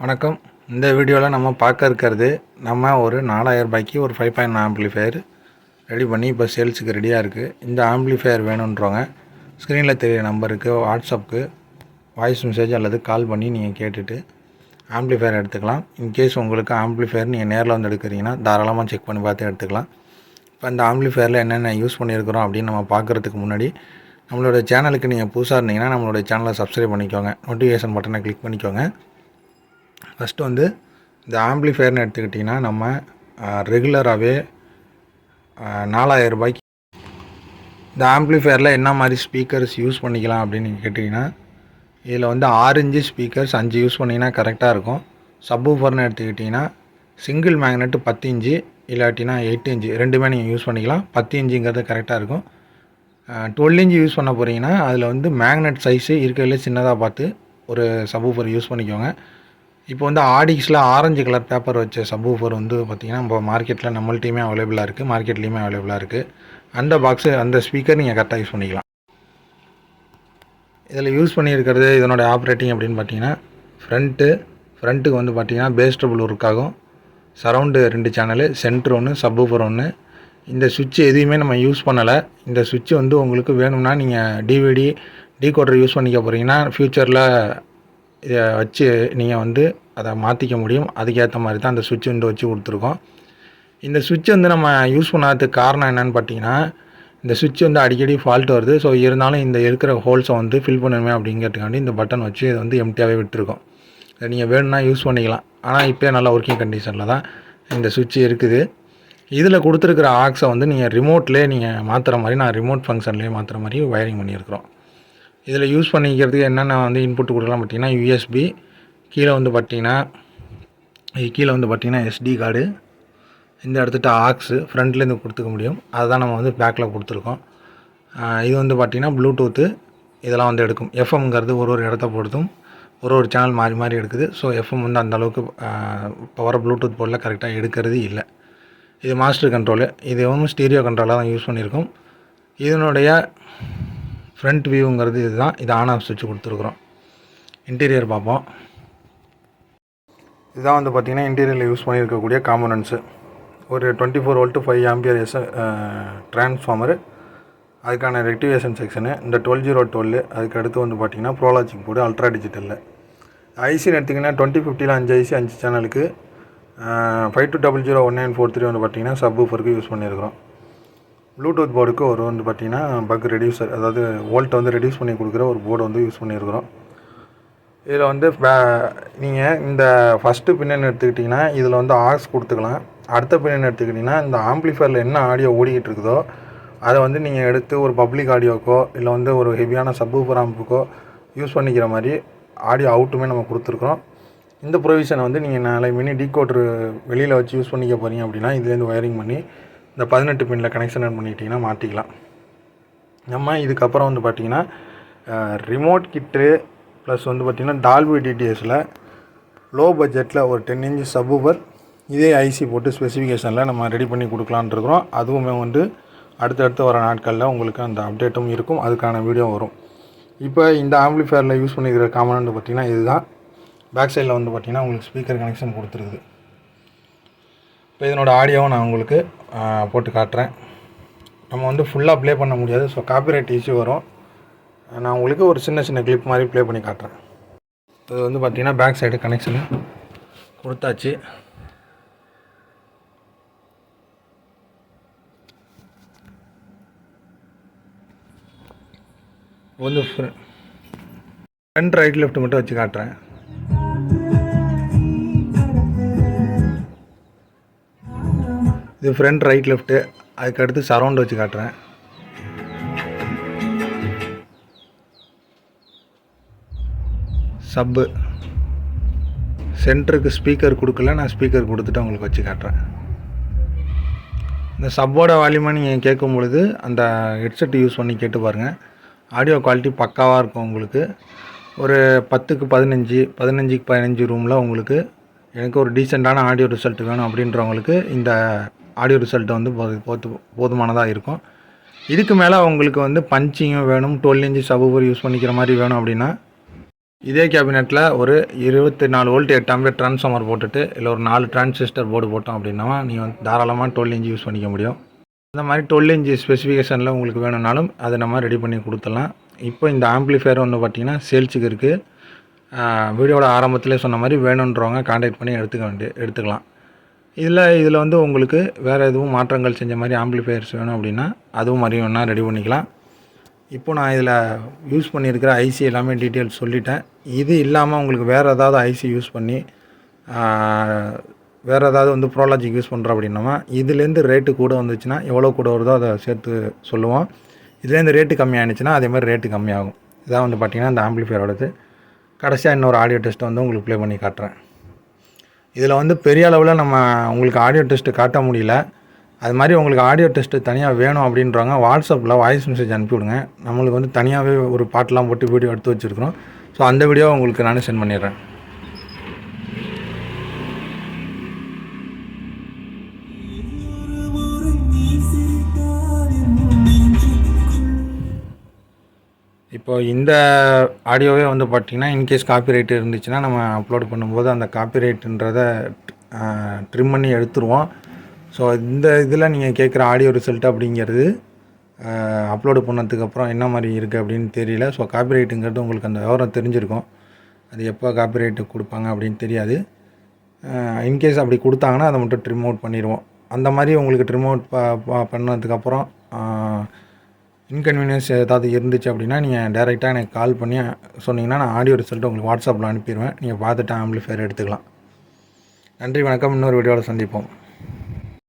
வணக்கம். இந்த வீடியோவில் நம்ம பார்க்க இருக்கிறது நம்ம ஒரு நாலாயிரம் ரூபாய்க்கு ஒரு ஃபைவ் பாயிண்ட் ஆம்பிளிஃபையர் ரெடி பண்ணி இப்போ சேல்ஸுக்கு ரெடியாக இருக்குது இந்த ஆம்பிளிஃபையர் வேணுன்றவங்க ஸ்க்ரீனில் தெரிய நம்பருக்கு வாட்ஸ்அப்புக்கு வாய்ஸ் மெசேஜ் அல்லது கால் பண்ணி நீங்கள் கேட்டுட்டு ஆம்பிளிஃபையர் எடுத்துக்கலாம். இன்கேஸ் உங்களுக்கு ஆம்பிளிஃபையர் நீங்கள் நேரில் வந்து எடுக்கிறீங்கன்னா தாராளமாக செக் பண்ணி பார்த்து எடுத்துக்கலாம். இப்போ அந்த ஆம்பிளிஃபையரில் என்னென்ன யூஸ் பண்ணியிருக்கிறோம் அப்படின்னு நம்ம பார்க்குறதுக்கு முன்னாடி நம்மளோட சேனலுக்கு நீங்கள் புதுசாக இருந்தீங்கன்னா நம்மளோட சேனலை சப்ஸ்கிரைப் பண்ணிக்கோங்க. நோட்டிஃபிகேஷன் பட்டனை கிளிக் பண்ணிக்கோங்க. ஃபஸ்ட்டு வந்து இந்த ஆம்பிளிஃபையர்னு எடுத்துக்கிட்டிங்கன்னா நம்ம ரெகுலராகவே நாலாயிரம் ரூபாய்க்கு இந்த ஆம்பிளிஃபையரில் என்ன மாதிரி ஸ்பீக்கர்ஸ் யூஸ் பண்ணிக்கலாம் அப்படின்னு கேட்டிங்கன்னா இதில் வந்து ஆறு இன்ச்சு ஸ்பீக்கர்ஸ் அஞ்சு யூஸ் பண்ணிங்கன்னா கரெக்டாக இருக்கும். சப்வூஃபர்னு எடுத்துக்கிட்டிங்கன்னா சிங்கிள் மேக்னெட்டு பத்து இன்ச்சு இல்லாட்டினா எயிட் இன்ச்சு ரெண்டுமே நீங்கள் யூஸ் பண்ணிக்கலாம். பத்து இன்ச்சுங்கிறது கரெக்டாக இருக்கும். டுவெல் இன்ச்சு யூஸ் பண்ண போகிறீங்கன்னா அதில் வந்து மேக்னெட் சைஸு இருக்கிறதுல சின்னதாக பார்த்து ஒரு சப்வூஃபர் யூஸ் பண்ணிக்கோங்க. இப்போ வந்து ஆடிக்ஸில் ஆரஞ்சு கலர் பேப்பர் வச்ச சப்வூஃபர் வந்து பார்த்திங்கன்னா நம்ம மார்க்கெட்டில் நம்மள்ட்டையுமே அவைலபிளாக இருக்குது மார்க்கெட்லேயுமே அவைலபிளாக இருக்குது அந்த பாக்ஸு அந்த ஸ்பீக்கர் நீங்கள் கரெக்டாக யூஸ் பண்ணிக்கலாம். இதில் யூஸ் பண்ணியிருக்கிறது இதனோட ஆப்ரேட்டிங் அப்படின்னு பார்த்தீங்கன்னா ஃப்ரண்ட்டு ஃப்ரண்ட்டுக்கு வந்து பார்த்தீங்கன்னா பேஸ் ட்ரபிள் ஒர்க்காகும் சரவுண்டு ரெண்டு சேனலு சென்ட்ரு ஒன்று சப்வூஃபர் ஒன்று இந்த சுவிட்ச் எதையுமே நம்ம யூஸ் பண்ணலை. இந்த சுவிட்ச் வந்து உங்களுக்கு வேணும்னா நீங்கள் டிவிடி டீகோடர் யூஸ் பண்ணிக்க போகிறீங்கன்னா ஃப்யூச்சரில் இதை வச்சு நீங்கள் வந்து அதை மாற்றிக்க முடியும். அதுக்கேற்ற மாதிரி தான் அந்த சுவிட்ச் வந்து வச்சு கொடுத்துருக்கோம். இந்த சுவிட்ச் வந்து நம்ம யூஸ் பண்ணாததுக்கு காரணம் என்னென்னு பார்த்தீங்கன்னா இந்த சுவிட்ச் வந்து அடிக்கடி ஃபால்ட் வருது. ஸோ இருந்தாலும் இந்த இருக்கிற ஹோல்ஸை வந்து ஃபில் பண்ணணுமே அப்படிங்கிறதுக்காண்டி இந்த பட்டன் வச்சு இதை வந்து எம்டியாகவே விட்டுருக்கோம். இதை நீங்கள் வேணும்னா யூஸ் பண்ணிக்கலாம். ஆனால் இப்போ நல்லா ஒர்க்கிங் கண்டிஷனில் தான் இந்த சுவிட்சு இருக்குது. இதில் கொடுத்துருக்குற ஆக்ஸை வந்து நீங்கள் ரிமோட்லேயே நீங்கள் மாற்றுற மாதிரி நான் ரிமோட் ஃபங்க்ஷன்லேயே மாற்றுற மாதிரி வயரிங் பண்ணியிருக்கிறோம். இதில் யூஸ் பண்ணிக்கிறதுக்கு என்னென்ன வந்து இன்புட் கொடுக்கலாம் பார்த்தீங்கன்னா யூஎஸ்பி கீழே வந்து பார்த்தீங்கன்னா இது கீழே வந்து பார்த்தீங்கன்னா எஸ்டி கார்டு இந்த இடத்துட்ட ஆக்ஸு ஃப்ரண்ட்லேருந்து கொடுத்துக்க முடியும். அதுதான் நம்ம வந்து பேக்கில் கொடுத்துருக்கோம். இது வந்து பார்த்திங்கன்னா ப்ளூடூத்து இதெல்லாம் வந்து எடுக்கும். எஃப்எம்ங்கிறது ஒரு ஒரு இடத்த பொறுத்தும் ஒரு ஒரு சேனல் மாறி மாறி எடுக்குது. ஸோ எஃப்எம் வந்து அந்தளவுக்கு பவர் ப்ளூடூத் போர்டில் கரெக்டாக எடுக்கிறது இல்லை. இது மாஸ்டர் கண்ட்ரோலு இது வந்து ஸ்டீரியோ கண்ட்ரோலாக தான் யூஸ் பண்ணியிருக்கோம். இதனுடைய ஃப்ரண்ட் வியூங்கிறது இதுதான். இது ஆன் ஆஃப் சுவிட்ச் கொடுத்துருக்குறோம். இன்டீரியர் பார்ப்போம். இதுதான் வந்து பார்த்திங்கன்னா இன்டீரியரில் யூஸ் பண்ணியிருக்கக்கூடிய காம்பனன்ட்ஸு ஒரு twenty four volt five ampere S transformer அதுக்கான ரெக்டிவேஷன் செக்ஷனு இந்த டுவெல் ஜீரோ டுவெல் அதுக்கு அடுத்து வந்து பார்த்திங்கன்னா ப்ரோலாஜிக் போர்டு அல்ட்ரா டிஜிட்டலில் ஐசின்னு எடுத்திங்கன்னா டுவெண்ட்டி ஃபிஃப்டியில் அஞ்சு ஐசி அஞ்சு சேனலுக்கு five two double zero one nine four three வந்து பார்த்திங்கன்னா சப் ஊஃபருக்கு யூஸ் பண்ணியிருக்கிறோம் ப்ளூடூத் போர்டுக்கு ஒரு வந்து பார்த்திங்கன்னா பக் ரெடியூசர் அதாவது வோல்ட்டை வந்து ரெடியூஸ் பண்ணி கொடுக்குற ஒரு போர்டு வந்து யூஸ் பண்ணியிருக்கிறோம் இதில் வந்து நீங்கள் இந்த ஃபஸ்ட்டு பின்னன் எடுத்துக்கிட்டிங்கன்னா இதில் வந்து ஆக்ஸ் கொடுத்துக்கலாம். அடுத்த பின்னன் எடுத்துக்கிட்டிங்கன்னா இந்த ஆம்ப்ளிஃபயரில் என்ன ஆடியோ ஓடிக்கிட்டு இருக்குதோ அதை வந்து நீங்கள் எடுத்து ஒரு பப்ளிக் ஆடியோக்கோ இல்லை வந்து ஒரு ஹெவியான சப்வூஃபர் ஆம்புக்கோ யூஸ் பண்ணிக்கிற மாதிரி ஆடியோ அவுட்டுமே நம்ம கொடுத்துருக்குறோம். இந்த ப்ரொவிஷனை வந்து நீங்கள் நாளை மினி டீகோட்ரு வெளியில் வச்சு யூஸ் பண்ணிக்க போகிறீங்க அப்படின்னா இதுலேருந்து ஒயரிங் பண்ணி இந்த பதினெட்டு பின்னில் கனெக்ஷன் பண்ணிக்கிட்டிங்கன்னா மாட்டிக்கலாம் நம்ம இதுக்கப்புறம் வந்து பார்த்திங்கன்னா ரிமோட் கிட்டு ப்ளஸ் வந்து பார்த்திங்கன்னா டால்பி டிடிஎஸில் லோ பட்ஜெட்டில் ஒரு டென் இன்ச் சப்வூஃபர் இதே ஐசி போட்டு ஸ்பெசிஃபிகேஷனில் நம்ம ரெடி பண்ணி கொடுக்கலான்ட்ருக்குறோம் அதுவுமே வந்து அடுத்தடுத்து வர நாட்களில் உங்களுக்கு அந்த அப்டேட்டும் இருக்கும். அதுக்கான வீடியோ வரும். இப்போ இந்த ஆம்பிளிஃபயரில் யூஸ் பண்ணிக்கிற காமனண்ட் பார்த்திங்கன்னா இதுதான். பேக் சைடில் வந்து பார்த்திங்கன்னா உங்களுக்கு ஸ்பீக்கர் கனெக்ஷன் கொடுத்துருக்குது. இப்போ இதனோட ஆடியோவும் நான் உங்களுக்கு போட்டு காட்டுறேன். நம்ம வந்து ஃபுல்லாக ப்ளே பண்ண முடியாது. ஸோ காப்பிரைட் இஷ்யூ வரும். நான் உங்களுக்கு ஒரு சின்ன சின்ன கிளிப் மாதிரி ப்ளே பண்ணி காட்டுறேன். இது வந்து பார்த்திங்கன்னா பேக் சைடு கனெக்ஷனு கொடுத்தாச்சு. வந்து ஃப்ரண்ட் ரைட் லெஃப்ட் மட்டும் வச்சு காட்டுறேன். இது ஃப்ரண்ட் ரைட் லெஃப்ட்டு அதுக்கு அடுத்து சரௌண்ட் வச்சு காட்டுறேன். சப்பு சென்டருக்கு ஸ்பீக்கர் கொடுக்கல நான் ஸ்பீக்கர் கொடுத்துட்டு உங்களுக்கு வச்சு காட்டுறேன். இந்த சப்போட வால்யூமை நீங்கள் கேட்கும் பொழுது அந்த ஹெட்செட் யூஸ் பண்ணி கேட்டு பாருங்கள் ஆடியோ குவாலிட்டி பக்காவாக இருக்கும் உங்களுக்கு. ஒரு பத்துக்கு பதினஞ்சு பதினஞ்சுக்கு பதினஞ்சு ரூமில் உங்களுக்கு எனக்கு ஒரு டீசெண்டான ஆடியோ ரிசல்ட் வேணும் அப்படின்றவங்களுக்கு இந்த ஆடியோ ரிசல்ட் வந்து போது போது போதுமானதாக இருக்கும். இதுக்கு மேலே உங்களுக்கு வந்து பஞ்சிங்கும் வேணும் டுவெல் இன்ச்சு சபூபர் யூஸ் பண்ணிக்கிற மாதிரி வேணும் அப்படின்னா இதே கேபினெட்டில் ஒரு இருபத்தி நாலு வோல்ட் எட்டு ஆம்பியர் ட்ரான்ஸ்ஃபார்மர் போட்டுட்டு இல்லை ஒரு நாலு டிரான்சிஸ்டர் போர்டு போட்டோம் அப்படின்னா நீங்கள் வந்து தாராளமாக டுவெல் இன்ச்சு யூஸ் பண்ணிக்க முடியும். இந்த மாதிரி டுவெல் இன்ச் ஸ்பெசிஃபிகேஷனில் உங்களுக்கு வேணும்னாலும் அதை நம்ம ரெடி பண்ணி கொடுத்துடலாம். இப்போ இந்த ஆம்பிளிஃபையர் ஒன்று பார்த்தீங்கன்னா சேல்ஸுக்கு இருக்குது வீடியோட ஆரம்பத்தில் சொன்ன மாதிரி வேணுன்றவங்க காண்டாக்ட் பண்ணி எடுத்துக்க வேண்டிய எடுத்துக்கலாம். இதில் இதில் வந்து உங்களுக்கு வேறு எதுவும் மாற்றங்கள் செஞ்ச மாதிரி ஆம்பிளிஃபையர்ஸ் வேணும் அப்படின்னா அதுவும் மாதிரி வேணால் ரெடி பண்ணிக்கலாம். இப்போ நான் இதில் யூஸ் பண்ணியிருக்கிற ஐசி எல்லாமே டீட்டெயில்ஸ் சொல்லிட்டேன். இது இல்லாமல் உங்களுக்கு வேறு ஏதாவது ஐசி யூஸ் பண்ணி வேறு ஏதாவது வந்து ப்ரோலாஜிக் யூஸ் பண்ணுறோம் அப்படின்னா இதுலேருந்து ரேட்டு கூட வந்துச்சுன்னா எவ்வளோ கூட வருதோ அதை சேர்த்து சொல்லுவோம். இதுலேருந்து ரேட்டு கம்மியாகிடுச்சுன்னா அதே மாதிரி ரேட்டு கம்மியாகும். இதான் வந்து பார்த்திங்கன்னா இந்த ஆம்பிளிஃபையரோடது கடைசியாக இன்னொரு ஆடியோ டெஸ்ட்டை வந்து உங்களுக்கு ப்ளே பண்ணி காட்டுறேன். இதில் வந்து பெரிய அளவில் நம்ம உங்களுக்கு ஆடியோ டெஸ்ட்டு காட்ட முடியல. அது மாதிரி உங்களுக்கு ஆடியோ டெஸ்ட்டு தனியாக வேணும் அப்படின்றவங்க வாட்ஸ்அப்பில் வாய்ஸ் மெசேஜ் அனுப்பிவிடுங்க. நம்மளுக்கு வந்து தனியாகவே ஒரு பாட்டெலாம் போட்டு வீடியோ எடுத்து வச்சுருக்குறோம். ஸோ அந்த வீடியோ உங்களுக்கு நான் சென்ட் பண்ணிடுறேன். இப்போ இந்த ஆடியோவே வந்து பார்த்திங்கன்னா இன்கேஸ் காப்பிரைட் இருந்துச்சுன்னா நம்ம அப்லோட் பண்ணும்போது அந்த காப்பிரைட்டுன்றதை ட்ரிம் பண்ணி எடுத்துருவோம். ஸோ இந்த இதில் நீங்கள் கேட்குற ஆடியோ ரிசல்ட் அப்படிங்கிறது அப்லோடு பண்ணதுக்கப்புறம் என்ன மாதிரி இருக்குது அப்படின்னு தெரியல. ஸோ காப்பிரைட்டுங்கிறது உங்களுக்கு அந்த விவரம் தெரிஞ்சிருக்கும். அது எப்போ காப்பிரைட்டு கொடுப்பாங்க அப்படின்னு தெரியாது. இன்கேஸ் அப்படி கொடுத்தாங்கன்னா அதை மட்டும் ட்ரிம் அவுட் பண்ணிடுவோம். அந்த மாதிரி உங்களுக்கு ட்ரிம் அவுட் ப ப- பண்ணதுக்கப்புறம் இன்கன்வீனியன்ஸ் ஏதாவது இருந்துச்சு அப்படின்னா நீங்கள் டேரெக்டாக எனக்கு கால் பண்ணி சொன்னீங்கன்னா நான் ஆடியோ ரிசல்ட் உங்களுக்கு வாட்ஸ்அப்பில் அனுப்பிடுவேன். நீங்கள் பார்த்துட்டு ஆம்பிளிஃபயர் எடுத்துக்கலாம். நன்றி வணக்கம். இன்னொரு வீடியோவில் சந்திப்போம்.